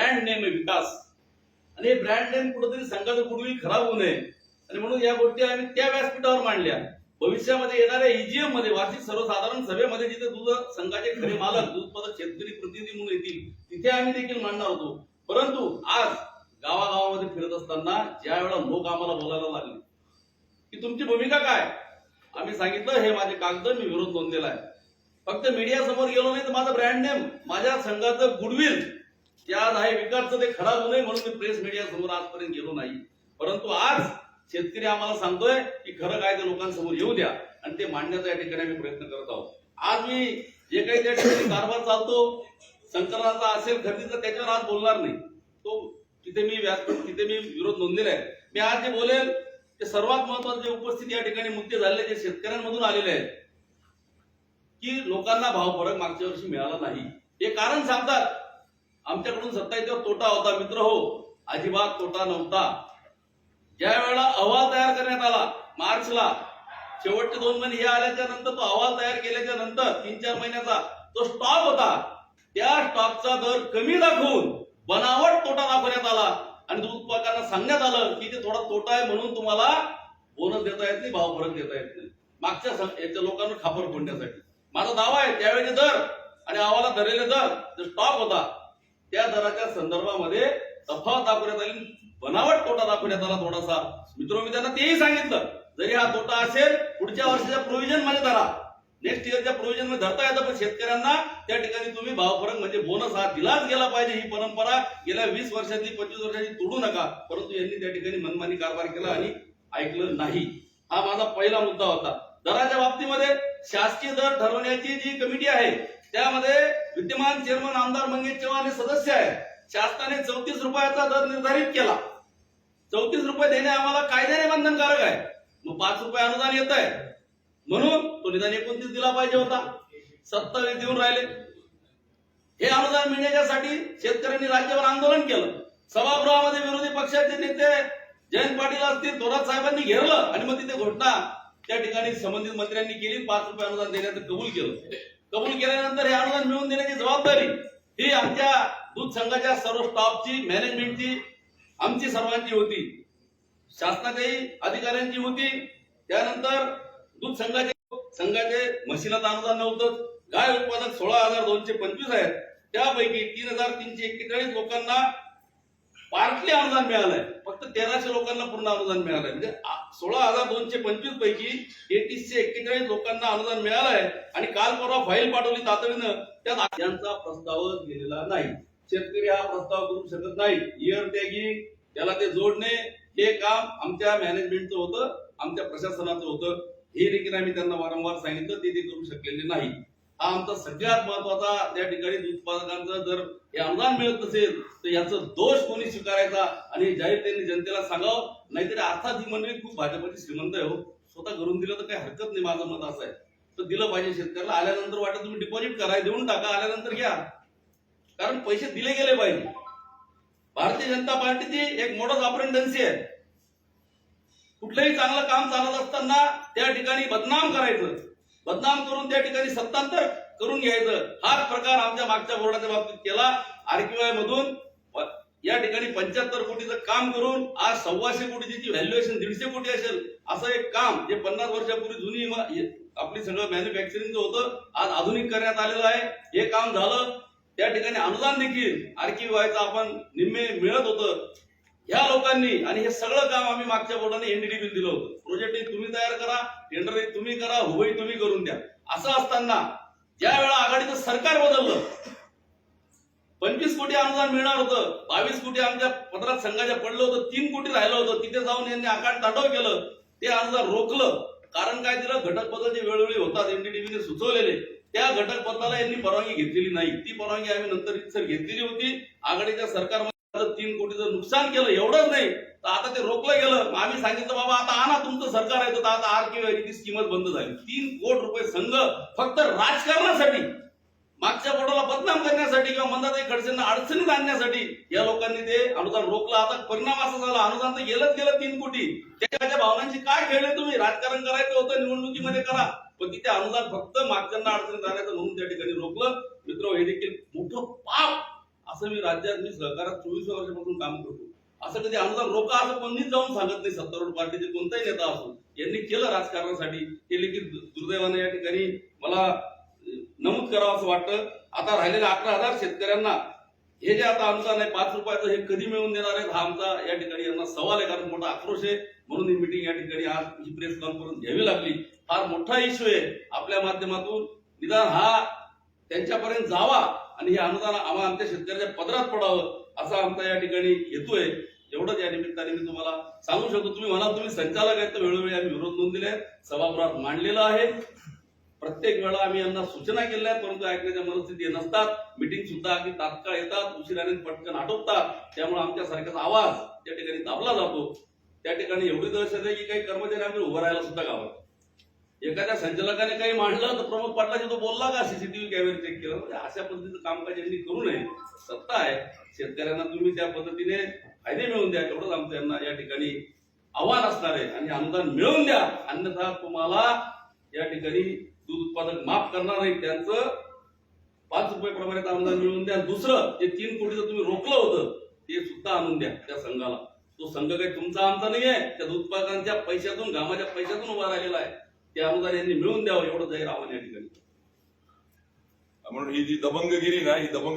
Brand name आहे विकास. आणि हे ब्रँड नेम कुठेतरी संघाचं गुडविल खराब होऊ नये. आणि म्हणून या गोष्टी आम्ही त्या व्यासपीठावर मांडल्या. भविष्यामध्ये येणाऱ्या ईजीएममध्ये वार्षिक सर्वसाधारण सभेमध्ये जिथे दूध संघाचे खरे मालक दूध उत्पादक शेतकरी प्रतिनिधी म्हणून येतील तिथे आम्ही देखील मांडणार होतो. परंतु आज गावागावामध्ये फिरत असताना ज्या वेळा लोक आम्हाला बोलायला लागले की तुमची भूमिका काय? आम्ही सांगितलं हे माझे कागद मी विरोध नोंदलेला आहे. फक्त मीडिया समोर गेलो नाही तर माझा ब्रँड नेम माझ्या संघाचं गुडविल ते आज आहे विकासचं ते खराब होऊ नये म्हणून मी प्रेस मीडिया समोर आजपर्यंत गेलो नाही. परंतु आज शेतकरी आम्हाला सांगतोय की खरं काय ते लोकांसमोर येऊ द्या आणि ते मांडण्याचा या ठिकाणी आम्ही प्रयत्न करत आहोत. आज मी जे काही त्या ठिकाणी कारभार चालतो संकलनाचा असेल खरेदीचा त्याच्यावर आज बोलणार नाही. तो तिथे मी व्यासपीठ तिथे मी विरोध नोंदलेला आहे. मी आज जे बोलेल ते सर्वात महत्त्वाचे जे उपस्थित या ठिकाणी मुद्दे झालेले जे शेतकऱ्यांमधून आलेले आहेत की लोकांना भाव फरक मागच्या वर्षी मिळाला नाही. हे कारण सांगतात. आमच्याकडून सत्ता इतका तोटा होता मित्र हो. अजिबात तोटा नव्हता. ज्या वेळेला अहवाल तयार करण्यात आला मार्चला शेवटचे दोन महिने हे आल्याच्यानंतर तो अहवाल तयार केल्याच्यानंतर तीन चार महिन्याचा तो स्टॉक होता. त्या स्टॉकचा दर कमी दाखवून बनावट तोटा दाखवण्यात आला. आणि दूध उत्पादकांना सांगण्यात आलं की ते थोडा तोटा आहे म्हणून तुम्हाला बोनस देता येत नाही भाव फरक देता येत नाही. मागच्या याच्या लोकांना खापर फोडण्यासाठी माझा दावा आहे त्यावेळेचे दर आणि अहवाला धरलेले दर स्टॉक होता. त्या दराच्या संदर्भामध्ये तफावत दाखवण्यात आली. बनावट तोटा दाखवण्यात आला थोडासा. मित्र मी त्यांना तेही सांगितलं. जरी हा तोटा असेल पुढच्या वर्षाच्या प्रोव्हिजनमध्ये धरा. नेक्स्ट इयरच्या प्रोव्हिजनमध्ये धरता येतं पण शेतकऱ्यांना त्या ठिकाणी तुम्ही भाव फरक म्हणजे बोनस हा दिलाच गेला पाहिजे. ही परंपरा गेल्या वीस वर्षाची पंचवीस वर्षाची तोडू नका. परंतु यांनी त्या ठिकाणी मनमानी कारभार केला आणि ऐकलं नाही. हा माझा पहिला मुद्दा होता. दराच्या बाबतीमध्ये शासकीय दर ठरवण्याची जी कमिटी आहे त्यामध्ये विद्यमान चेअरमन आमदार मंगेश चव्हाण हे सदस्य आहेत. शासनाने चौतीस रुपयाचा दर निर्धारित केला. चौतीस रुपये देणे आम्हाला कायद्याने बंधनकारक आहे. मग पाच रुपये अनुदान येत आहे. म्हणून तो निदान एकोणतीस दिला पाहिजे होता. सत्तावीस देऊन राहिले. हे अनुदान मिळण्याच्यासाठी शेतकऱ्यांनी राज्यभर आंदोलन केलं. सभागृहामध्ये विरोधी पक्षाचे नेते जयंत पाटील असतील थोरात साहेबांनी घेरलं आणि मग तिथे घोषणा त्या ठिकाणी संबंधित मंत्र्यांनी केली. पाच रुपये अनुदान देण्याचं कबूल केलं. कबूल केल्यानंतर हे अनुदान मिळवून देण्याची जबाबदारी ही आमच्या दूध संघाच्या सर्व स्टाफची मॅनेजमेंटची आमची सर्वांची होती. शासनाच्याही अधिकाऱ्यांची होती. त्यानंतर दूध संघाचे संघाचे म्हशीला अनुदान नव्हतं. गाय उत्पादक सोळा हजार दोनशे पंचवीस आहेत. त्यापैकी तीन हजार तीनशे एक्केचाळीस लोकांना पार्टली अनुदान मिळालंय. फक्त तेराशे लोकांना पूर्ण अनुदान मिळालंय. म्हणजे सोळा हजार दोनशे पंचवीस पैकी एकतीसशे एक्केचाळीस लोकांना अनुदान मिळालंय. आणि काल परवा फाईल पाठवली तातडीनं त्यात यांचा प्रस्तावच गेलेला नाही. शेतकरी हा प्रस्ताव करू शकत नाही. इयर टॅगिंग त्याला ते जोडणे हे काम आमच्या मॅनेजमेंटचं होतं आमच्या प्रशासनाचं होतं. हे देखील आम्ही त्यांना वारंवार सांगितलं ते ते करू शकलेले नाही. हा आमचा सगळ्यात महत्त्वाचा त्या ठिकाणी दूध उत्पादकांचं जर हे अनुदान मिळत नसेल तर याचा दोष कोणी स्वीकारायचा? आणि जाहीर त्यांनी जनतेला सांगावं नाहीतरी अर्थात ही मंडळी खूप भाजपची श्रीमंत आहे हो. स्वतः करून दिलं तर काही हरकत नाही माझं मत असं आहे. तर दिलं पाहिजे शेतकऱ्याला. आल्यानंतर वाटत तुम्ही डिपॉझिट करा देऊन टाका. आल्यानंतर घ्या. कारण पैसे दिले गेले पाहिजे. भारतीय जनता पार्टीची एक मोठा ऑपरेंडन्सी आहे. कुठलंही चांगलं काम चालत असताना त्या ठिकाणी बदनाम करायचं. बदनाम करून त्या ठिकाणी सत्तांतर करून घ्यायचं. हाच प्रकार आमच्या मागच्या बोर्डाच्या बाबतीत केला. आरपीआय मधून या ठिकाणी पंच्याहत्तर कोटीचं काम करून आज सव्वाशे कोटीची जी व्हॅल्युएशन दीडशे कोटी असेल असं एक काम जे पन्नास वर्षापूर्वी जुनी आपली सगळं मॅन्युफॅक्चरिंग होतं आज आधुनिक करण्यात आलेलं आहे. हे काम झालं. त्या ठिकाणी अनुदान देखील आरकीवायचं आपण निम्मे मिळत होतं. या लोकांनी आणि हे सगळं काम आम्ही मागच्या बोर्डाने एनडीडीबी दिलं होतं. प्रोजेक्ट तुम्ही तयार करा टेंडर तुम्ही करा हुबई तुम्ही करून द्या. असं असताना ज्या वेळा आघाडीचं सरकार बदललं पंचवीस कोटी अनुदान मिळणार होतं बावीस कोटी आमच्या पत्रात संघाच्या पडलं होतं तीन कोटी राहिलं होतं तिथे जाऊन यांनी आकाड तांडव केलं ते अनुदान रोखलं. कारण काय दिलं? घटक बदल जे वेळोवेळी होतात एनडीडीबीने सुचवलेले त्या घटक बदलाला यांनी परवानगी घेतलेली नाही. ती परवानगी आम्ही नंतर घेतलेली होती. आघाडीच्या सरकार सरकारमध्ये तीन कोटीचं नुकसान केलं एवढंच नाही. तर आता ते रोखलं गेलं. आम्ही सांगितलं बाबा आता आणा तुमचं सरकार आहे. तर आता आर ती स्कीमच बंद झाली. तीन कोट रुपये संघ फक्त राजकारणासाठी मागच्या बोर्डाला बदनाम करण्यासाठी किंवा मंदाताई खडसेंना अडचणीत आणण्यासाठी या लोकांनी ते अनुदान रोखलं. आता परिणाम असा झाला अनुदान तर गेलंच गेलं तीन कोटी. त्याच्या भावनांची काय खेळले तुम्ही? राजकारण करायचं होतं निवडणुकीमध्ये करा. पण तिथे अनुदान फक्त मागच्यांना अडचणीत आणायचं म्हणून त्या ठिकाणी रोखलं. मित्र हे देखील मोठं पाप असं मी राज्यात मी सहकारात चोवीस वर्षापासून काम करतो. असं कधी अनुदान रोका असं कोणीच जाऊन सांगत नाही. सत्तारूढ पार्टीचे कोणताही नेता असो यांनी केलं राजकारणासाठी केले की दुर्दैवाने या ठिकाणी मला नमूद करावं असं वाटतं. आता राहिलेल्या अकरा हजार शेतकऱ्यांना हे जे आता अनुदान आहे पाच रुपयाचं हे कधी मिळवून देणार आहेत हा आमचा या ठिकाणी यांना सवाल आहे. कारण मोठा आक्रोश आहे. म्हणून ही मिटिंग या ठिकाणी आज ही प्रेस कॉन्फरन्स घ्यावी लागली. फार मोठा इश्यू आहे. आपल्या माध्यमातून निदान हा त्यांच्यापर्यंत जावा. आणि हे अनुदान आम्हाला आमच्या शेतकऱ्याच्या पदरात पडावं असा आमचा या ठिकाणी हेतू आहे. एवढंच या निमित्ताने मी तुम्हाला सांगू शकतो. तुम्ही म्हणाल तुम्ही संचालक आहेत तर वेळोवेळी आम्ही विरोध नोंदलेले आहेत सभागृहात मांडलेलं आहे. प्रत्येक वेळा आम्ही यांना सूचना केल्या आहेत परंतु ऐकण्याच्या मनस्थिती नसतात. मिटिंग सुद्धा अगदी तात्काळ येतात. उशिराने पटकन आटोपतात. त्यामुळे आमच्यासारखाच आवाज त्या ठिकाणी दाबला जातो. त्या ठिकाणी एवढी दहशत आहे की काही कर्मचारी आम्ही उभं राहायला सुद्धा गावात एखाद्या संचालकाने काही मांडलं तर प्रमुख पाटलाची तो बोलला का? सीसीटीव्ही कॅमेरे चेक केलं? म्हणजे अशा पद्धतीचं कामकाज यांनी करू नये. सत्ता आहे. शेतकऱ्यांना तुम्ही त्या पद्धतीने फायदे मिळवून द्या. एवढंच आमचं यांना या ठिकाणी आव्हान असणार आहे. आणि अनुदान मिळवून द्या. अन्यथा तुम्हाला या ठिकाणी दूध उत्पादक माफ करणार नाही. त्यांचं पाच रुपये प्रमाणे अनुदान मिळवून द्या. दुसरं जे तीन कोटीचं तुम्ही रोखलं होतं ते सुद्धा आणून द्या त्या संघाला. तो संघ काही तुमचा आमचा नाही आहे त्या उत्पादकांच्या पैशातून घामाच्या पैशातून उभा राहिलेला आहे. ते अनुदान यांनी मिळवून द्यावं एवढं जाहीर आव्हान या ठिकाणी. म्हणून ही जी दबंगगिरी ना ही दबंग